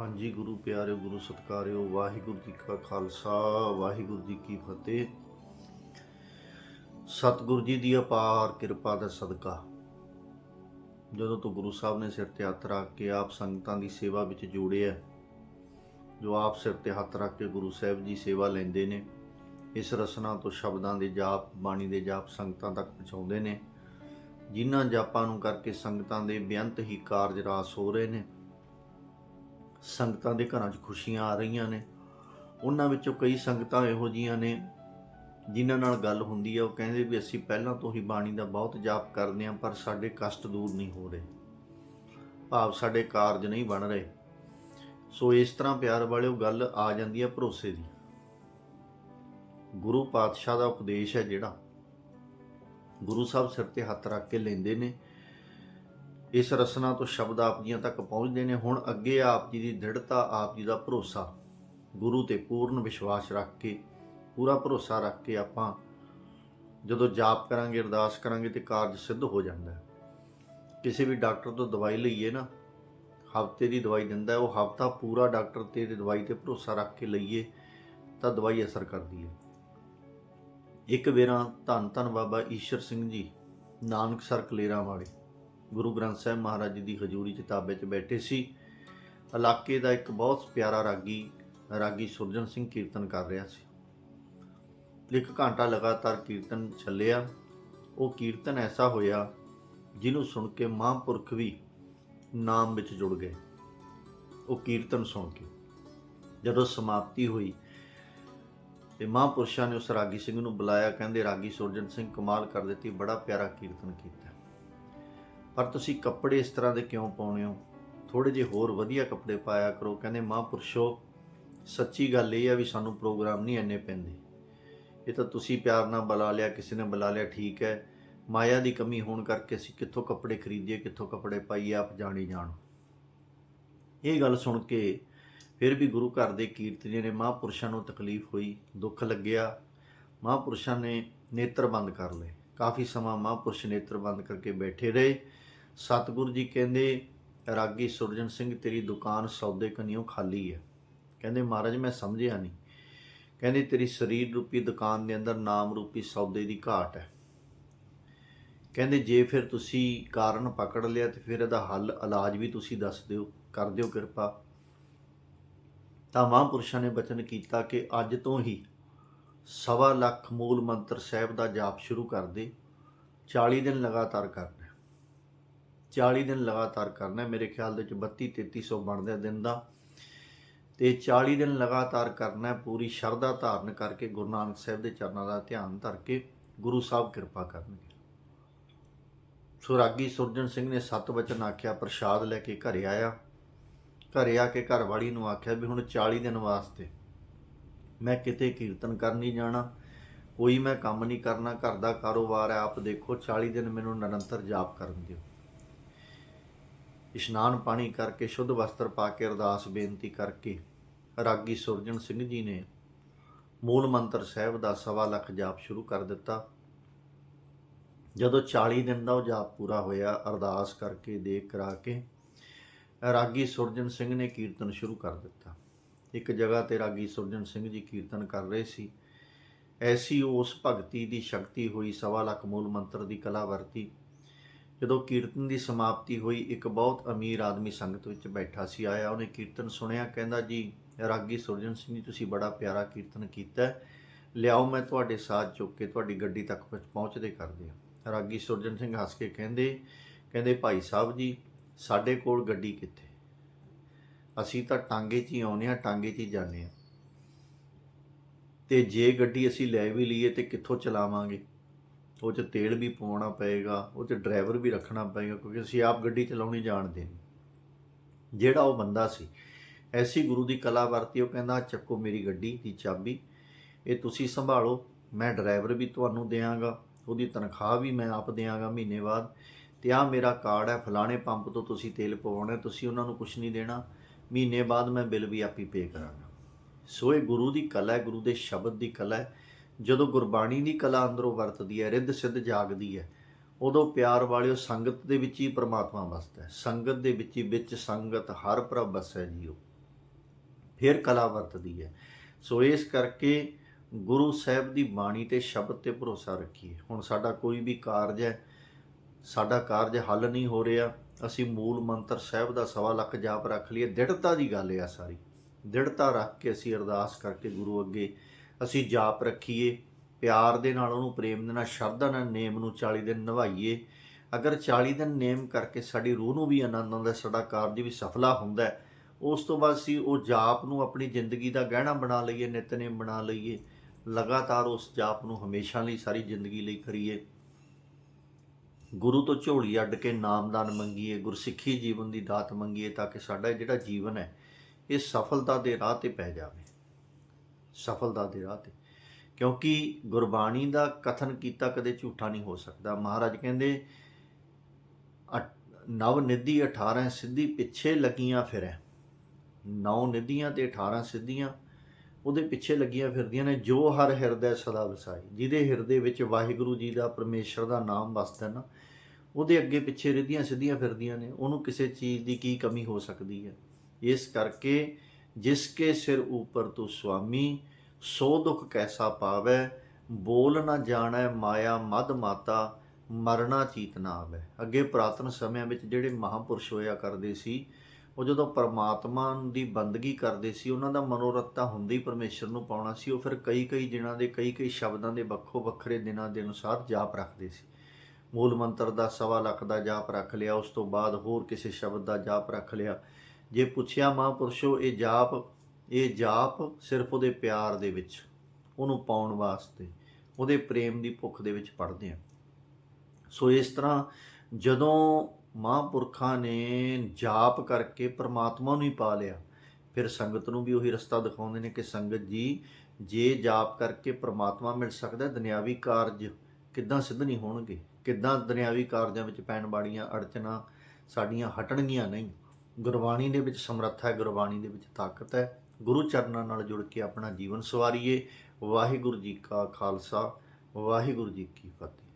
ਹਾਂਜੀ, ਗੁਰੂ ਪਿਆਰਿਓ, ਗੁਰੂ ਸਤਿਕਾਰਿਓ, ਵਾਹਿਗੁਰੂ ਜੀ ਕਾ ਖਾਲਸਾ, ਵਾਹਿਗੁਰੂ ਜੀ ਕੀ ਫਤਿਹ। ਸਤਿਗੁਰੂ ਜੀ ਦੀ ਅਪਾਰ ਕਿਰਪਾ ਦਾ ਸਦਕਾ। ਜਦੋਂ ਤੋਂ ਗੁਰੂ ਸਾਹਿਬ ਨੇ ਸਿਰ ਤੇ ਹੱਥ ਰੱਖ ਕੇ ਆਪ ਸੰਗਤਾਂ ਦੀ ਸੇਵਾ ਵਿੱਚ ਜੋੜਿਆ ਜੋ ਆਪ ਸਿਰ ਤੇ ਹੱਥ ਰੱਖ ਕੇ ਗੁਰੂ ਸਾਹਿਬ ਜੀ ਸੇਵਾ ਲੈਂਦੇ ਨੇ, ਇਸ ਰਸਨਾ ਤੋਂ ਸ਼ਬਦਾਂ ਦੇ ਜਾਪ, ਬਾਣੀ ਦੇ ਜਾਪ ਸੰਗਤਾਂ ਤੱਕ ਪਹੁੰਚਾਉਂਦੇ ਨੇ, ਜਿਨ੍ਹਾਂ ਜਾਪਾਂ ਨੂੰ ਕਰਕੇ ਸੰਗਤਾਂ ਦੇ ਬੇਅੰਤ ਹੀ ਕਾਰਜ ਰਾਸ ਹੋ ਰਹੇ ਨੇ। ਸੰਗਤਾਂ ਦੇ ਘਰਾਂ 'ਚ ਖੁਸ਼ੀਆਂ ਆ ਰਹੀਆਂ ਨੇ। ਉਹਨਾਂ ਵਿੱਚੋਂ ਕਈ ਸੰਗਤਾਂ ਇਹੋ ਜੀਆਂ ਨੇ ਜਿਨ੍ਹਾਂ ਨਾਲ ਗੱਲ ਹੁੰਦੀ ਹੈ ਉਹ ਕਹਿੰਦੇ ਵੀ ਅਸੀਂ ਪਹਿਲਾਂ ਤੋਂ ਹੀ ਬਾਣੀ ਦਾ ਬਹੁਤ ਜਾਪ ਕਰਦੇ ਹਾਂ ਪਰ ਸਾਡੇ ਕਸ਼ਟ ਦੂਰ ਨਹੀਂ ਹੋ ਰਹੇ। ਭਾਵ ਸਾਡੇ ਕਾਰਜ ਨਹੀਂ ਬਣ ਰਹੇ। ਸੋ ਇਸ ਤਰ੍ਹਾਂ ਪਿਆਰ ਵਾਲਿਓ, ਗੱਲ ਆ ਜਾਂਦੀ ਹੈ ਭਰੋਸੇ ਦੀ। ਗੁਰੂ ਪਾਤਸ਼ਾਹ ਦਾ ਉਪਦੇਸ਼ ਹੈ ਜਿਹੜਾ। ਗੁਰੂ ਸਾਹਿਬ ਸਿਰ ਤੇ ਹੱਥ ਰੱਖ ਕੇ ਲੈਂਦੇ ਨੇ। ਇਸ ਰਸਨਾ ਤੋਂ ਸ਼ਬਦ ਆਪ ਜੀਆਂ ਤੱਕ ਪਹੁੰਚਦੇ ਨੇ। ਹੁਣ ਅੱਗੇ ਆਪ ਜੀ ਦੀ ਦ੍ਰਿੜਤਾ, ਆਪ ਜੀ ਦਾ ਭਰੋਸਾ। ਗੁਰੂ ਤੇ ਪੂਰਨ ਵਿਸ਼ਵਾਸ ਰੱਖ ਕੇ, ਪੂਰਾ ਭਰੋਸਾ ਰੱਖ ਕੇ ਆਪਾਂ ਜਦੋਂ ਜਾਪ ਕਰਾਂਗੇ, ਅਰਦਾਸ ਕਰਾਂਗੇ ਤੇ ਕਾਰਜ ਸਿੱਧ ਹੋ ਜਾਂਦਾ ਹੈ। ਕਿਸੇ ਵੀ ਡਾਕਟਰ ਤੋਂ ਦਵਾਈ ਲਈਏ ਨਾ, ਹਫ਼ਤੇ ਦੀ ਦਵਾਈ ਦਿੰਦਾ ਉਹ ਹਫਤਾ ਪੂਰਾ ਡਾਕਟਰ ਤੇ ਦਵਾਈ ਤੇ ਭਰੋਸਾ ਰੱਖ ਕੇ ਲਈਏ, ਤਾਂ ਦਵਾਈ ਅਸਰ ਕਰਦੀ ਹੈ। ਇੱਕ ਵੇਰਾ ਧੰਨ ਧੰਨ ਬਾਬਾ ਈਸ਼ਰ ਸਿੰਘ ਜੀ ਨਾਨਕ ਸਰ ਕਲੇਰਾਂ ਵਾਲੇ ਗੁਰੂ ਗ੍ਰੰਥ ਸਾਹਿਬ ਮਹਾਰਾਜ ਜੀ ਦੀ ਹਜ਼ੂਰੀ ਚ ਤਾਬੇ 'ਚ ਬੈਠੇ ਸੀ। ਇਲਾਕੇ ਦਾ ਇੱਕ ਬਹੁਤ ਪਿਆਰਾ ਰਾਗੀ ਰਾਗੀ ਸੁਰਜਨ ਸਿੰਘ ਕੀਰਤਨ ਕਰ ਰਿਹਾ ਸੀ। ਇੱਕ ਘੰਟਾ ਲਗਾਤਾਰ ਕੀਰਤਨ ਚੱਲਿਆ। ਉਹ ਕੀਰਤਨ ਐਸਾ ਹੋਇਆ ਜਿਹਨੂੰ ਸੁਣ ਕੇ ਮਹਾਂਪੁਰਖ ਵੀ ਨਾਮ ਵਿੱਚ ਜੁੜ ਗਏ। ਉਹ ਕੀਰਤਨ ਸੁਣ ਕੇ ਜਦੋਂ ਸਮਾਪਤੀ ਹੋਈ ਤੇ ਮਹਾਂਪੁਰਸ਼ਾਂ ਨੇ ਉਸ ਰਾਗੀ ਸਿੰਘ ਨੂੰ ਬੁਲਾਇਆ। ਕਹਿੰਦੇ, ਰਾਗੀ ਸੁਰਜਨ ਸਿੰਘ, ਕਮਾਲ ਕਰ ਦਿੱਤੀ, ਬੜਾ ਪਿਆਰਾ ਕੀਰਤਨ ਕੀਤਾ ਪਰ ਤੁਸੀਂ ਕੱਪੜੇ ਇਸ ਤਰ੍ਹਾਂ ਦੇ ਕਿਉਂ ਪਾਉਣੇ ਹੋ? ਥੋੜੇ ਜਿਹੇ ਹੋਰ ਵਧੀਆ ਕੱਪੜੇ ਪਾਇਆ ਕਰੋ। ਕਹਿੰਦੇ ਮਹਾਂਪੁਰਸ਼ੋ, ਸੱਚੀ ਗੱਲ ਇਹ ਆ ਵੀ ਸਾਨੂੰ ਪ੍ਰੋਗਰਾਮ ਨਹੀਂ ਇੰਨੇ ਪੈਂਦੇ। ਇਹ ਤਾਂ ਤੁਸੀਂ ਪਿਆਰ ਨਾਲ ਬੁਲਾ ਲਿਆ, ਕਿਸੇ ਨੇ ਬੁਲਾ ਲਿਆ, ਠੀਕ ਹੈ। ਮਾਇਆ ਦੀ ਕਮੀ ਹੋਣ ਕਰਕੇ ਅਸੀਂ ਕਿੱਥੋਂ ਕੱਪੜੇ ਖਰੀਦੀਏ, ਕਿੱਥੋਂ ਕੱਪੜੇ ਪਾਈਏ, ਆਪ ਜਾਣੀ ਜਾਣ। ਇਹ ਗੱਲ ਸੁਣ ਕੇ ਫਿਰ ਵੀ ਗੁਰੂ ਘਰ ਦੇ ਕੀਰਤਨੀਆਂ ਨੇ ਮਹਾਂਪੁਰਸ਼ਾਂ ਨੂੰ ਤਕਲੀਫ ਹੋਈ, ਦੁੱਖ ਲੱਗਿਆ। ਮਹਾਂਪੁਰਸ਼ਾਂ ਨੇ ਨੇਤਰ ਬੰਦ ਕਰ ਲਏ। ਕਾਫੀ ਸਮਾਂ ਮਹਾਂਪੁਰਸ਼ ਨੇਤਰ ਬੰਦ ਕਰਕੇ ਬੈਠੇ ਰਹੇ। ਸਤਿਗੁਰੂ ਜੀ ਕਹਿੰਦੇ, ਰਾਗੀ ਸੁਰਜਨ ਸਿੰਘ, ਤੇਰੀ ਦੁਕਾਨ ਸੌਦੇ ਕਨੀਓ ਖਾਲੀ ਹੈ। ਕਹਿੰਦੇ, ਮਹਾਰਾਜ, ਮੈਂ ਸਮਝਿਆ ਨਹੀਂ। ਕਹਿੰਦੇ, ਤੇਰੀ ਸਰੀਰ ਰੂਪੀ ਦੁਕਾਨ ਦੇ ਅੰਦਰ ਨਾਮ ਰੂਪੀ ਸੌਦੇ ਦੀ ਘਾਟ ਹੈ। ਕਹਿੰਦੇ, ਜੇ ਫਿਰ ਤੁਸੀਂ ਕਾਰਨ ਪਕੜ ਲਿਆ, ਤੇ ਫਿਰ ਇਹਦਾ ਹੱਲ, ਇਲਾਜ ਵੀ ਤੁਸੀਂ ਦੱਸ ਦਿਓ। ਕਰ ਦਿਓ ਕਿਰਪਾ। ਤਾਂ ਮਹਾਂਪੁਰਸ਼ਾਂ ਨੇ ਬਚਨ ਕੀਤਾ ਕਿ ਅੱਜ ਤੋਂ ਹੀ ਸਵਾ ਲੱਖ ਮੂਲ ਮੰਤਰ ਸਾਹਿਬ ਦਾ ਜਾਪ ਸ਼ੁਰੂ ਕਰ ਦੇ 40 ਦਿਨ ਲਗਾਤਾਰ ਕਰਨਾ 40 ਦਿਨ ਲਗਾਤਾਰ ਕਰਨਾ ਮੇਰੇ ਖਿਆਲ ਦੇ ਵਿੱਚ 32 3300 ਬਣਦਾ ਦਿਨ ਦਾ। ਤੇ 40 ਦਿਨ ਲਗਾਤਾਰ ਕਰਨਾ ਪੂਰੀ ਸ਼ਰਧਾ ਧਾਰਨ ਕਰਕੇ ਗੁਰੂ ਨਾਨਕ ਸਾਹਿਬ ਦੇ ਚਰਨਾਂ ਦਾ ਧਿਆਨ ਧਰ ਕੇ ਗੁਰੂ ਸਾਹਿਬ ਕਿਰਪਾ ਕਰਨਗੇ। ਸੁਰਾਗੀ ਸੁਰਜਨ ਸਿੰਘ ਨੇ ਸਤ ਵਚਨ ਆਖਿਆ, ਪ੍ਰਸ਼ਾਦ ਲੈ ਕੇ ਘਰੇ ਆਇਆ। ਘਰੇ ਆ ਕੇ ਘਰਵਾਲੀ ਨੂੰ ਆਖਿਆ ਵੀ ਹੁਣ 40 ਦਿਨ ਵਾਸਤੇ ਮੈਂ ਕਿਤੇ ਕੀਰਤਨ ਕਰਨ ਨਹੀਂ ਜਾਣਾ, ਕੋਈ ਮੈਂ ਕੰਮ ਨਹੀਂ ਕਰਨਾ, ਘਰ ਦਾ ਕਾਰੋਬਾਰ ਹੈ, ਆਪ ਦੇਖੋ 40 ਦਿਨ ਮੈਨੂੰ ਨਿਰੰਤਰ ਜਾਪ ਕਰਨ ਦਿਓ। ਇਸ਼ਨਾਨ ਪਾਣੀ ਕਰਕੇ, ਸ਼ੁੱਧ ਵਸਤਰ ਪਾ ਕੇ, ਅਰਦਾਸ ਬੇਨਤੀ ਕਰਕੇ, ਰਾਗੀ ਸੁਰਜਣ ਸਿੰਘ ਜੀ ਨੇ ਮੂਲ ਮੰਤਰ ਸਾਹਿਬ ਦਾ ਸਵਾ ਲੱਖ ਜਾਪ ਸ਼ੁਰੂ ਕਰ ਦਿੱਤਾ। ਜਦੋਂ 40 ਦਿਨ ਦਾ ਉਹ ਜਾਪ ਪੂਰਾ ਹੋਇਆ, ਅਰਦਾਸ ਕਰਕੇ, ਦੇਖ ਕਰਾ ਕੇ, ਰਾਗੀ ਸੁਰਜਨ ਸਿੰਘ ਨੇ ਕੀਰਤਨ ਸ਼ੁਰੂ ਕਰ ਦਿੱਤਾ। ਇੱਕ ਜਗ੍ਹਾ ਤੇ ਰਾਗੀ ਸੁਰਜਨ ਸਿੰਘ ਜੀ ਕੀਰਤਨ ਕਰ ਰਹੇ ਸੀ। ਐਸੀ ਉਸ ਭਗਤੀ ਦੀ ਸ਼ਕਤੀ ਹੋਈ, ਸਵਾ ਲੱਖ ਮੂਲ ਮੰਤਰ ਦੀ ਕਲਾ ਵਰਤੀ। ਜਦੋਂ ਕੀਰਤਨ ਦੀ ਸਮਾਪਤੀ ਹੋਈ, ਇੱਕ ਬਹੁਤ ਅਮੀਰ ਆਦਮੀ ਸੰਗਤ ਵਿੱਚ ਬੈਠਾ ਸੀ, ਆਇਆ, ਉਹਨੇ ਕੀਰਤਨ ਸੁਣਿਆ, ਕਹਿੰਦਾ, ਜੀ, ਰਾਗੀ ਸੁਰਜਨ ਸਿੰਘ ਜੀ, ਤੁਸੀਂ ਬੜਾ ਪਿਆਰਾ ਕੀਰਤਨ ਕੀਤਾ ਲਿਆਓ, ਮੈਂ ਤੁਹਾਡੇ ਸਾਥ ਚੁੱਕ ਕੇ ਤੁਹਾਡੀ ਗੱਡੀ ਤੱਕ ਪਹੁੰਚ- ਪਹੁੰਚਦੇ ਕਰਦੇ ਹਾਂ। ਰਾਗੀ ਸੁਰਜਨ ਸਿੰਘ ਹੱਸ ਕੇ ਕਹਿੰਦੇ ਕਹਿੰਦੇ, ਭਾਈ ਸਾਹਿਬ ਜੀ, ਸਾਡੇ ਕੋਲ ਗੱਡੀ ਕਿੱਥੇ? ਅਸੀਂ ਤਾਂ ਟਾਂਗੇ 'ਚ ਹੀ ਆਉਨੇ ਆ ਟਾਂਗੇ 'ਚ ਹੀ ਜਾਂਦੇ ਆ ਤੇ ਜੇ ਗੱਡੀ ਅਸੀਂ ਲੈ ਵੀ ਲਈਏ ਤੇ ਕਿੱਥੋਂ ਚਲਾਵਾਂਗੇ? ਉਹ 'ਚ ਤੇਲ ਵੀ ਪਵਾਉਣਾ ਪਏਗਾ, ਉਹ 'ਚ ਡਰਾਈਵਰ ਵੀ ਰੱਖਣਾ ਪਏਗਾ, ਕਿਉਂਕਿ ਅਸੀਂ ਆਪ ਗੱਡੀ ਚਲਾਉਣੀ ਜਾਣਦੇ ਨਹੀਂ ਜਿਹੜਾ ਉਹ ਬੰਦਾ ਸੀ, ਐਸੀ ਗੁਰੂ ਦੀ ਕਲਾ ਵਰਤੀ, ਉਹ ਕਹਿੰਦਾ ਚੱਕੋ ਮੇਰੀ ਗੱਡੀ, ਦੀ ਚਾਬੀ, ਇਹ ਤੁਸੀਂ ਸੰਭਾਲੋ, ਮੈਂ ਡਰਾਈਵਰ ਵੀ ਤੁਹਾਨੂੰ ਦਿਆਂਗਾ, ਉਹਦੀ ਤਨਖਾਹ ਵੀ ਮੈਂ ਆਪ ਦਿਆਂਗਾ ਮਹੀਨੇ ਬਾਅਦ, ਤੇ ਆ ਮੇਰਾ ਕਾਰਡ ਹੈ, ਫਲਾਣੇ ਪੰਪ ਤੋਂ ਤੁਸੀਂ ਤੇਲ ਪਵਾਉਣਾ, ਤੁਸੀਂ ਉਹਨਾਂ ਨੂੰ ਕੁਝ ਨਹੀਂ ਦੇਣਾ ਮਹੀਨੇ ਬਾਅਦ ਮੈਂ ਬਿੱਲ ਵੀ ਆਪੀ ਪੇ ਕਰਾਂਗਾ। ਸੋ ਇਹ ਗੁਰੂ ਦੀ ਕਲਾ ਹੈ, ਗੁਰੂ ਦੇ ਸ਼ਬਦ ਦੀ ਕਲਾ ਹੈ। ਜਦੋਂ ਗੁਰਬਾਣੀ ਦੀ ਕਲਾ ਅੰਦਰੋਂ ਵਰਤਦੀ ਹੈ, ਰਿੱਧ ਸਿੱਧ ਜਾਗਦੀ ਹੈ, ਉਦੋਂ ਪਿਆਰ ਵਾਲਿਓ ਸੰਗਤ ਦੇ ਵਿੱਚ ਹੀ ਪ੍ਰਮਾਤਮਾ ਵਸਦਾ ਹੈ। ਸੰਗਤ ਦੇ ਵਿੱਚ ਹੀ ਵਿੱਚ ਸੰਗਤ, ਹਰ ਪ੍ਰਭ ਵਸੈ ਜੀਓ। ਫਿਰ ਕਲਾ ਵਰਤਦੀ ਹੈ। ਸੋ ਇਸ ਕਰਕੇ ਗੁਰੂ ਸਾਹਿਬ ਦੀ ਬਾਣੀ ਤੇ ਸ਼ਬਦ ਤੇ ਭਰੋਸਾ ਰੱਖੀਏ। ਹੁਣ ਸਾਡਾ ਕੋਈ ਵੀ ਕਾਰਜ ਹੈ, ਸਾਡਾ ਕਾਰਜ ਹੱਲ ਨਹੀਂ ਹੋ ਰਿਹਾ ਅਸੀਂ ਮੂਲ ਮੰਤਰ ਸਾਹਿਬ ਦਾ ਸਵਾ ਲੱਖ ਜਾਪ ਰੱਖ ਲਈਏ। ਦ੍ਰਿੜਤਾ ਦੀ ਗੱਲ ਆ ਸਾਰੀ। ਦ੍ਰਿੜਤਾ ਰੱਖ ਕੇ ਅਸੀਂ ਅਰਦਾਸ ਕਰਕੇ ਗੁਰੂ ਅੱਗੇ ਅਸੀਂ ਜਾਪ ਰੱਖੀਏ। ਪਿਆਰ ਦੇ ਨਾਲ ਉਹਨੂੰ ਪ੍ਰੇਮ ਦੇ ਨਾਲ ਸ਼ਰਧਾ ਨਾਲ ਨੇਮ ਨੂੰ 40 ਦਿਨ ਨਿਭਾਈਏ। ਅਗਰ 40 ਦਿਨ ਨੇਮ ਕਰਕੇ ਸਾਡੀ ਰੂਹ ਨੂੰ ਵੀ ਆਨੰਦ ਆਉਂਦਾ ਸਾਡਾ ਕਾਰਜ ਵੀ ਸਫਲਾ ਹੁੰਦਾ ਹੈ, ਉਸ ਤੋਂ ਬਾਅਦ ਅਸੀਂ ਉਹ ਜਾਪ ਨੂੰ ਆਪਣੀ ਜ਼ਿੰਦਗੀ ਦਾ ਗਹਿਣਾ ਬਣਾ ਲਈਏ ਨਿਤਨੇਮ ਬਣਾ ਲਈਏ। ਲਗਾਤਾਰ ਉਸ ਜਾਪ ਨੂੰ ਹਮੇਸ਼ਾ ਲਈ ਸਾਰੀ ਜ਼ਿੰਦਗੀ ਲਈ ਕਰੀਏ। ਗੁਰੂ ਤੋਂ ਝੋਲੀ ਅੱਡ ਕੇ ਨਾਮਦਾਨ ਮੰਗੀਏ, ਗੁਰਸਿੱਖੀ ਜੀਵਨ ਦੀ ਦਾਤ ਮੰਗੀਏ ਤਾਂ ਕਿ ਸਾਡਾ ਜਿਹੜਾ ਜੀਵਨ ਹੈ, ਇਹ ਸਫਲਤਾ ਦੇ ਰਾਹ ਤੇ ਪੈ ਜਾਵੇ। ਸਫਲਤਾ ਦੇ ਰਾਹ ਤੇ। ਕਿਉਂਕਿ ਗੁਰਬਾਣੀ ਦਾ ਕਥਨ ਕੀਤਾ ਕਦੇ ਝੂਠਾ ਨਹੀਂ ਹੋ ਸਕਦਾ। ਮਹਾਰਾਜ ਕਹਿੰਦੇ ਅਟ- ਨਵ ਨਿਧੀ 18 ਸਿੱਧੀ ਪਿੱਛੇ ਲੱਗੀਆਂ ਫਿਰੈ। ਨੌ ਨਿਧੀਆਂ ਤੇ 18 ਸਿੱਧੀਆਂ ਉਹਦੇ ਪਿੱਛੇ ਲੱਗੀਆਂ ਫਿਰਦੀਆਂ ਨੇ, ਜੋ ਹਰ ਹਿਰਦੈ ਸਦਾ ਵਸਾਈ, ਜਿਹਦੇ ਹਿਰਦੇ ਵਿੱਚ ਵਾਹਿਗੁਰੂ ਜੀ ਦਾ ਪਰਮੇਸ਼ਰ ਦਾ ਨਾਮ ਵਸਦਾ ਨਾ, ਉਹਦੇ ਅੱਗੇ ਪਿੱਛੇ ਰਿੱਧੀਆਂ ਸਿੱਧੀਆਂ ਫਿਰਦੀਆਂ ਨੇ, ਉਹਨੂੰ ਕਿਸੇ ਚੀਜ਼ ਦੀ ਕੀ ਕਮੀ ਹੋ ਸਕਦੀ ਹੈ? ਇਸ ਕਰਕੇ ਜਿਸ ਕੇ ਸਿਰ ਉਪਰ ਤੂੰ ਸੁਆਮੀ, ਸੋ ਦੁਖ ਕੈਸਾ ਪਾਵੈ? ਬੋਲ ਨਾ ਜਾਣੈ ਮਾਇਆ ਮਦ ਮਾਤਾ, ਮਰਨਾ ਚੀਤ ਨਾ ਆਵੈ। ਅੱਗੇ ਪੁਰਾਤਨ ਸਮਿਆਂ ਵਿੱਚ ਜਿਹੜੇ ਮਹਾਪੁਰਸ਼ ਹੋਇਆ ਕਰਦੇ ਸੀ ਉਹ ਜਦੋਂ ਪਰਮਾਤਮਾ ਦੀ ਬੰਦਗੀ ਕਰਦੇ ਸੀ, ਉਹਨਾਂ ਦਾ ਮਨੋਰਥ ਤਾਂ ਹੁੰਦੀ ਪਰਮੇਸ਼ਰ ਨੂੰ ਪਾਉਣਾ ਸੀ। ਉਹ ਫਿਰ ਕਈ ਕਈ ਦਿਨਾਂ ਦੇ ਕਈ ਕਈ ਸ਼ਬਦਾਂ ਦੇ ਵੱਖੋ ਵੱਖਰੇ ਦਿਨਾਂ ਦੇ ਅਨੁਸਾਰ ਜਾਪ ਰੱਖਦੇ ਸੀ। ਮੂਲ ਮੰਤਰ ਦਾ ਸਵਾ ਲੱਖ ਦਾ ਜਾਪ ਰੱਖ ਲਿਆ, ਉਸ ਤੋਂ ਬਾਅਦ ਹੋਰ ਕਿਸੇ ਸ਼ਬਦ ਦਾ ਜਾਪ ਰੱਖ ਲਿਆ। ਜੇ ਪੁੱਛਿਆ ਮਹਾਂਪੁਰਸ਼ੋ, ਇਹ ਜਾਪ ਇਹ ਜਾਪ ਸਿਰਫ ਉਹਦੇ ਪਿਆਰ ਦੇ ਵਿੱਚ, ਉਹਨੂੰ ਪਾਉਣ ਵਾਸਤੇ, ਉਹਦੇ ਪ੍ਰੇਮ ਦੀ ਭੁੱਖ ਦੇ ਵਿੱਚ ਪੜਦੇ ਆ। ਸੋ ਇਸ ਤਰ੍ਹਾਂ ਜਦੋਂ ਮਹਾਂਪੁਰਖਾਂ ਨੇ ਜਾਪ ਕਰਕੇ ਪ੍ਰਮਾਤਮਾ ਨੂੰ ਹੀ ਪਾ ਲਿਆ। ਫਿਰ ਸੰਗਤ ਨੂੰ ਵੀ ਉਹੀ ਰਸਤਾ ਦਿਖਾਉਂਦੇ ਨੇ ਕਿ ਸੰਗਤ ਜੀ, ਜੇ ਜਾਪ ਕਰਕੇ ਪ੍ਰਮਾਤਮਾ ਮਿਲ ਸਕਦਾ, ਦੁਨਿਆਵੀ ਕਾਰਜ ਕਿੱਦਾਂ ਸਿੱਧ ਨਹੀਂ ਹੋਣਗੇ? ਕਿੱਦਾਂ ਦੁਨਿਆਵੀ ਕਾਰਜਾਂ ਵਿੱਚ ਪੈਣ ਵਾਲੀਆਂ ਅੜਚਨਾ ਸਾਡੀਆਂ ਹਟਣਗੀਆਂ ਨਹੀਂ? ਗੁਰਬਾਣੀ ਦੇ ਵਿੱਚ ਸਮਰੱਥਾ ਹੈ, ਗੁਰਬਾਣੀ ਦੇ ਵਿੱਚ ਤਾਕਤ ਹੈ। ਗੁਰੂ ਚਰਨਾਂ ਨਾਲ ਜੁੜ ਕੇ ਆਪਣਾ ਜੀਵਨ ਸਵਾਰੀਏ। ਵਾਹਿਗੁਰੂ ਜੀ ਕਾ ਖਾਲਸਾ, ਵਾਹਿਗੁਰੂ ਜੀ ਕੀ ਫਤਿਹ।